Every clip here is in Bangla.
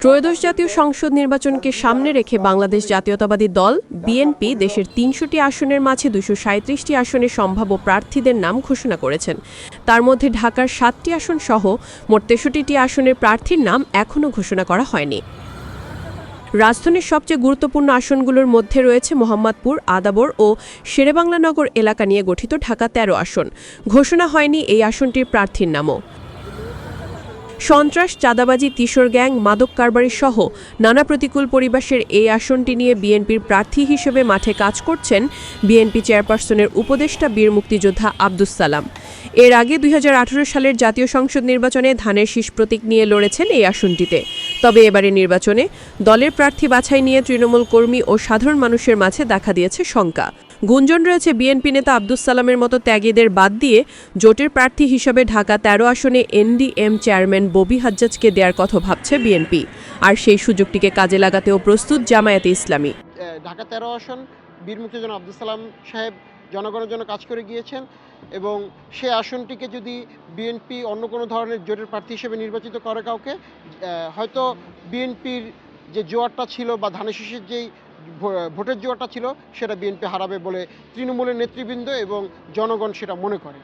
ত্রয়োদশ জাতীয় সংসদ নির্বাচনকে সামনে রেখে বাংলাদেশ জাতীয়তাবাদী দল, বিএনপি, দেশের তিনশোটি আসনের মাঝে দুশো সাঁত্রিশটি আসনে সম্ভাব্য প্রার্থীদের নাম ঘোষণা করেছেন। তার মধ্যে ঢাকার সাতটি আসন সহ মোট তেষট্টিটি আসনের প্রার্থীর নাম এখনও ঘোষণা করা হয়নি। রাজধানীর সবচেয়ে গুরুত্বপূর্ণ আসনগুলোর মধ্যে রয়েছে মোহাম্মদপুর, আদাবর ও শেরেবাংলানগর এলাকা নিয়ে গঠিত ঢাকা তেরো আসন। ঘোষণা হয়নি এই আসনটির প্রার্থীর নামও। সন্ত্রাস, চাঁদাবাজি তিশোর গ্যাং, মাদক কারবারি সহ নানা প্রতিকূল পরিবেশের এই আসনটি নিয়ে বিএনপির প্রার্থী হিসেবে মাঠে কাজ করছেন বিএনপি চেয়ারপারসনের উপদেষ্টা বীর মুক্তিযোদ্ধা আব্দুস সালাম। এর আগে দুই হাজার আঠেরো সালের জাতীয় সংসদ নির্বাচনে ধানের শীষ প্রতীক নিয়ে লড়েছেন এই আসনটিতে। তবে এবারের নির্বাচনে দলের প্রার্থী বাছাই নিয়ে তৃণমূল কর্মী ও সাধারণ মানুষের মাঝে দেখা দিয়েছে শঙ্কা। গুঞ্জন রয়েছে বিএনপি নেতা আব্দুস সালামের মতো ত্যাগীদের বাদ দিয়ে জোটের প্রার্থী হিসেবে ঢাকা তেরো আসনে এনডিএম চেয়ারম্যান ববি হাজ্জাজকে দেওয়ার কথা ভাবছে বিএনপি। আর সেই সুযোগটিকে কাজে লাগাতেও প্রস্তুত জামায়াতে ইসলামী। ঢাকা তেরো আসন বীর মুক্তিজন আব্দুল সালাম সাহেব জনগণের জন্য কাজ করে গিয়েছেন এবং সে আসনটিকে যদি বিএনপি অন্য কোনো ধরনের জোটের প্রার্থী হিসেবে নির্বাচিত করে কাউকে হয়তো বিএনপির যে জোয়ারটা ছিল বা ধানের শীষের যেই ভোটের জোয়ারটা ছিল সেটা বিএনপি হারাবে বলে তৃণমূলের নেতৃবৃন্দ এবং জনগণ সেটা মনে করে।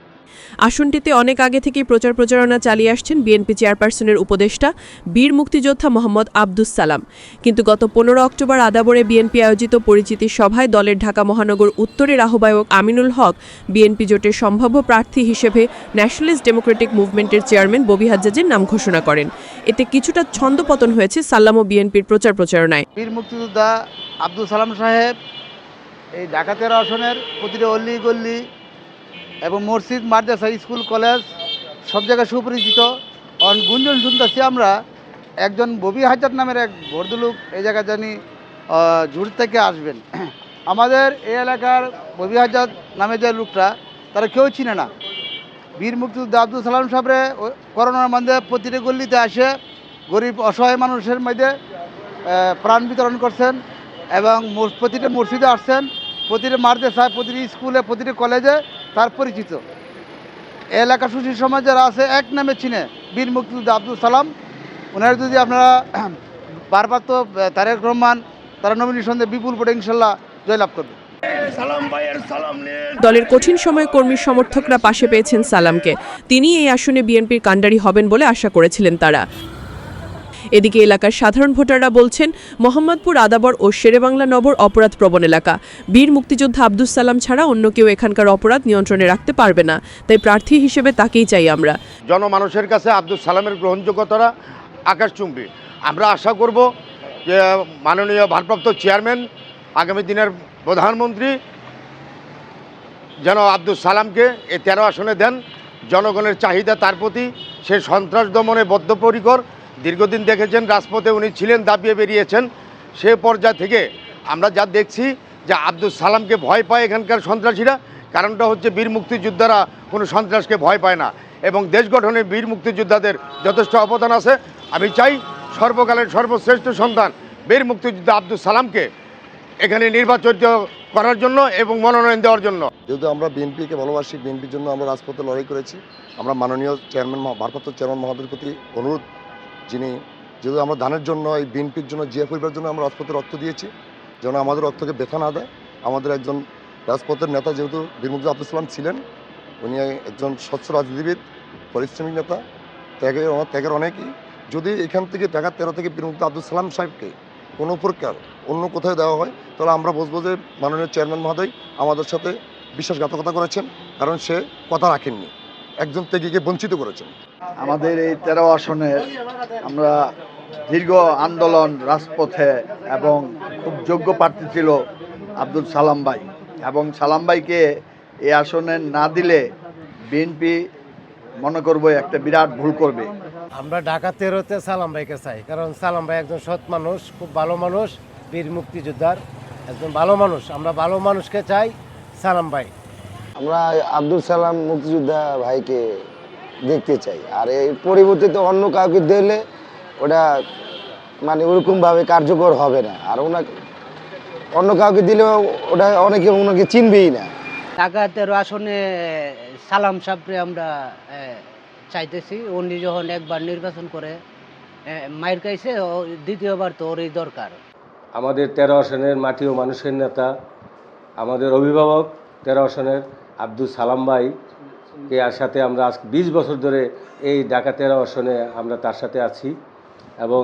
আসনটিতে অনেক আগে থেকেই প্রচার প্রচারণা চালিয়ে আসছেন বিএনপি চেয়ারপারসনের উপদেষ্টা, বীর মুক্তিযোদ্ধা মোহাম্মদ আব্দুস সালাম। কিন্তু গত পনেরো অক্টোবর আদাবরে বিএনপি আয়োজিত পরিচিতি সভায় দলের ঢাকা মহানগর উত্তরের আহ্বায়ক আমিনুল হক, বিএনপি জোটের সম্ভাব্য প্রার্থী হিসেবে ন্যাশনালিস্ট ডেমোক্রেটিক মুভমেন্টের চেয়ারম্যান ববি হাজ্জাজের নাম ঘোষণা করেন। এতে কিছুটা ছন্দপতন হয়েছে সাল্লাম ও বিএনপির প্রচার প্রচারণায়। বীর মুক্তিযোদ্ধা আব্দুল সালাম সাহেব এই ঢাকা তেরো আসনের প্রতিটা অল্লি গল্লি এবং মসজিদ, মাদ্রাসা, স্কুল, কলেজ সব জায়গায় সুপরিচিত। অন গুঞ্জন শুনতেছি আমরা, একজন ববি হাজার নামের এক ভদ্রলোক এই জায়গায় জানি ঝুড় থেকে আসবেন। আমাদের এই এলাকার ববি হাজার নামে যে লোকটা, তারা কেউ চিনে না। বীর মুক্তিযোদ্ধা আব্দুল সালাম সাহেবরে করোনার মধ্যে প্রতিটি গল্লিতে আসে, গরিব, অসহায় মানুষের মধ্যে প্রাণ বিতরণ করছেন এবং প্রতিটা মসজিদে আসছেন, প্রতিটি মাদ্রাসায়, প্রতিটি স্কুলে, প্রতিটি কলেজে তার পরিচিত। এই এলাকা সুশীল সমাজ যারা আছে এক নামে চিনে বীর মুক্তিযোদ্ধা আব্দুল সালাম। ওনার যদি আপনারা বারবার তো তারেক রহমান তারা নমিনেশন দিয়ে বিপুল ভোটে ইনশাল্লাহ জয়লাভ করবে। দলের কঠিন সময়ে কর্মী সমর্থকরা পাশে পেয়েছেন সালামকে। তিনি এই আসনে বিএনপির কাণ্ডারি হবেন বলে আশা করেছিলেন তারা। এদিকে এলাকার সাধারণ ভোটাররা বলছেন, মোহাম্মদপুর, আদাবর ও শেরেবাংলা নগর অপরাধ প্রবণ এলাকা। বীর মুক্তিযোদ্ধা আব্দুস সালাম ছাড়া অন্য কেউ এখানকার অপরাধ নিয়ন্ত্রণে রাখতে পারবে না। তাই প্রার্থী হিসেবে তাকেই চাই আমরা। জনমানুষের কাছে আব্দুল সালামের গ্রহণযোগ্যতারা আকাশচুম্বী আমরা আশা করব যে মাননীয় ভারপ্রাপ্ত চেয়ারম্যান, আগামী দিনের প্রধানমন্ত্রী যেন আব্দুল সালামকে এই তেরো আসনে দেন। জনগণের চাহিদা তার প্রতি, সে সন্ত্রাস দমনে বদ্ধপরিকর। দীর্ঘদিন দেখেছেন, রাজপথে উনি ছিলেন দাবিয়ে বেরিয়েছেন। সে পর্যায় থেকে আমরা যা দেখছি যে আব্দুল সালামকে ভয় পায় এখানকার সন্ত্রাসীরা, কারণটা হচ্ছে বীর মুক্তিযোদ্ধারা কোনো সন্ত্রাসকে ভয় পায় না। এবং দেশ গঠনে বীর মুক্তিযোদ্ধাদের যথেষ্ট অবদান আছে। আমি চাই সর্বকালের সর্বশ্রেষ্ঠ সন্তান বীর মুক্তিযোদ্ধা আব্দুল সালামকে এখানে নির্বাচিত করার জন্য এবং মনোনয়ন দেওয়ার জন্য। যেহেতু আমরা বিএনপিকে ভালোবাসি, বিএনপির জন্য আমরা রাজপথে লড়াই করেছি, আমরা মাননীয় চেয়ারম্যান ভারপ্রাপ্ত চেয়ারম্যান মহোদয়ের প্রতি অনুরোধ যিনি যেহেতু আমরা ধানের জন্য, এই বিএনপির জন্য, জিয়া পরিবারের জন্য আমরা রাজপথে রক্ত দিয়েছি, যেন আমাদের রক্তকে ব্যথা না দেয়। আমাদের একজন রাজপথের নেতা যেহেতু বীরমুগ্ধ আব্দুল সালাম ছিলেন, উনি একজন স্বচ্ছ রাজনীতিবিদ পরিশ্রমিক নেতা, ত্যাগের ত্যাগের অনেকই। যদি এখান থেকে টাকা তেরো থেকে বীরমুগ্ধ আব্দুল সালাম সাহেবকে কোনো প্রকার অন্য কোথাও দেওয়া হয়, তাহলে আমরা বুঝব যে মাননীয় চেয়ারম্যান মহোদয় আমাদের সাথে বিশ্বাসঘাতকতা করেছেন, কারণ সে কথা রাখেননি। একজন ত্যাগীকে বঞ্চিত করেছেন। আমাদের এই তেরো আসনে আমরা দীর্ঘ আন্দোলন রাজপথে এবং খুব যোগ্য প্রার্থী ছিল আব্দুল সালাম ভাই। এবং সালাম ভাইকে এই আসনে না দিলে বিএনপি মনে করব একটা বিরাট ভুল করবে। আমরা ঢাকা তেরোতে সালাম ভাইকে চাই কারণ সালাম ভাই একজন সৎ মানুষ খুব ভালো মানুষ বীর মুক্তিযোদ্ধার একজন ভালো মানুষ। আমরা ভালো মানুষকে চাই সালাম ভাই। আমরা আব্দুল সালাম মুক্তিযোদ্ধা ভাইকে দেখতে চাই। আর এই পরিবর্তিত অন্য কাউকে দিলে ওটা মানে ওরকমভাবে কার্যকর হবে না। আর ওনাকে অন্য কাউকে দিলেও ওটা অনেকে ওনাকে চিনবেই না। ঢাকা তেরো আসনে সালাম সাপরে আমরা চাইতেছি। উনি যখন একবার নির্বাচন করে মায়ের কাছে ও- দ্বিতীয়বার তো ওরই দরকার। আমাদের তেরো আসনের মাটি ও মানুষের নেতা আমাদের অভিভাবক তেরো আসনের আব্দুল সালাম ভাই কে সাথে আমরা আজ বিশ বছর ধরে এই ঢাকা তেরো আসনে আমরা তার সাথে আছি এবং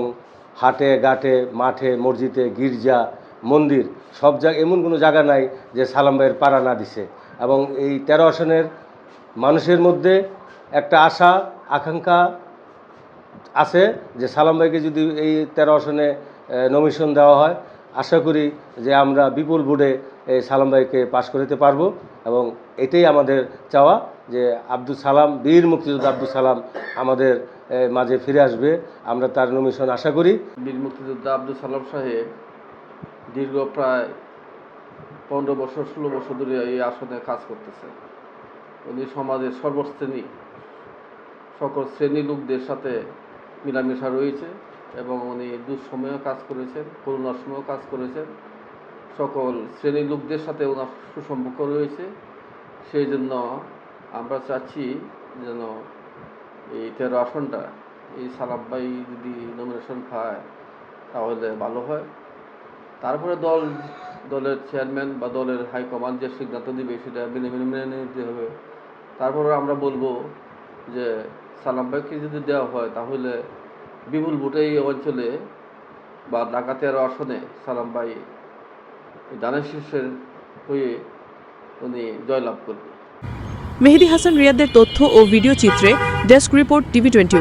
হাটে, ঘাটে, মাঠে, মসজিদে, গির্জা, মন্দির সব জায়গা এমন কোনো জায়গা নাই যে সালাম ভাইয়ের পাড়া না দিছে। এবং এই তেরো আসনের মানুষের মধ্যে একটা আশা, আকাঙ্ক্ষা আছে যে সালাম ভাইকে যদি এই তেরো আসনে নমিশন দেওয়া হয় আশা করি যে আমরা বিপুল ভোটে এই সালাম ভাইকে পাশ করতে পারব এবং এটাই আমাদের চাওয়া যে আব্দুল সালাম, বীর মুক্তিযোদ্ধা আব্দুল সালাম আমাদের মাঝে ফিরে আসবে। আমরা তার নমিশন আশা করি। বীর মুক্তিযোদ্ধা আব্দুল সালাম সাহেব দীর্ঘ প্রায় পনেরো বছর, ষোলো বছর ধরে এই আসনে কাজ করতেছে। উনি সমাজের সর্বশ্রেণী, সকল শ্রেণি লোকদের সাথে মিলামেশা রয়েছে। এবং উনি দুঃসময়েও কাজ করেছেন করোনার সময়ও কাজ করেছেন। সকল শ্রেণির লোকদের সাথে ওনার সুসম্পর্ক রয়েছে। সেই জন্য আমরা চাচ্ছি যেন এই তেরো আসনটা, এই সালাম ভাই যদি নমিনেশন পায়, তাহলে ভালো হয়। তারপরে দল, দলের চেয়ারম্যান বা দলের হাইকমান্ড যে সিদ্ধান্ত দিবে, সেটা মেনে মেনে মেনে নিতে হবে। তারপরে আমরা বলব যে সালাম ভাইকে যদি দেওয়া হয়, তাহলে বিপুল ভোটে এই অঞ্চলে বা ডাকাতের তেরো আসনে সালাম ভাই দানের শীর্ষের হয়ে উনি জয়লাভ করবেন। মেহেদি হাসান রিয়াদের তথ্য ও ভিডিও চিত্রে ডেস্ক রিপোর্ট টিভি টোয়েন্টি